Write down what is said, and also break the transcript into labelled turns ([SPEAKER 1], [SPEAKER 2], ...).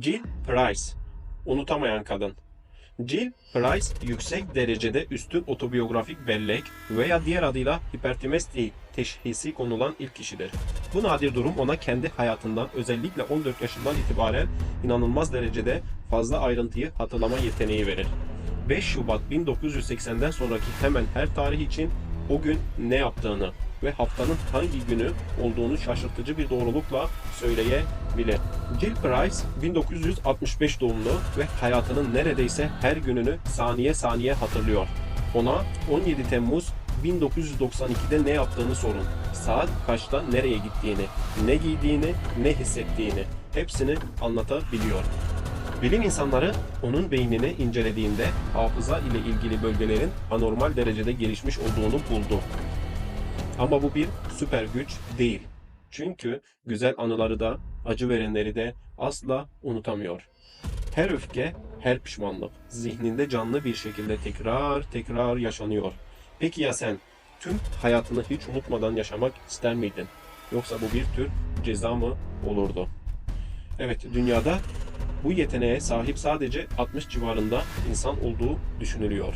[SPEAKER 1] Jill Price, unutamayan kadın. Jill Price, yüksek derecede üstün otobiyografik bellek veya diğer adıyla hipertimesti teşhisi konulan ilk kişidir. Bu nadir durum ona kendi hayatından özellikle 14 yaşından itibaren inanılmaz derecede fazla ayrıntıyı hatırlama yeteneği verir. 5 Şubat 1980'den sonraki hemen her tarih için o gün ne yaptığını ve haftanın hangi günü olduğunu şaşırtıcı bir doğrulukla söyleyebilir. Jill Price 1965 doğumlu ve hayatının neredeyse her gününü saniye saniye hatırlıyor. Ona 17 Temmuz 1992'de ne yaptığını sorun. Saat kaçta nereye gittiğini, ne giydiğini, ne hissettiğini hepsini anlatabiliyor. Bilim insanları onun beynini incelediğinde hafıza ile ilgili bölgelerin anormal derecede gelişmiş olduğunu buldu. Ama bu bir süper güç değil. Çünkü güzel anıları da, acı verenleri de asla unutamıyor. Her öfke, her pişmanlık zihninde canlı bir şekilde tekrar tekrar yaşanıyor. Peki ya sen tüm hayatını hiç unutmadan yaşamak ister miydin? Yoksa bu bir tür ceza mı olurdu? Evet, dünyada bu yeteneğe sahip sadece 60 civarında insan olduğu düşünülüyor.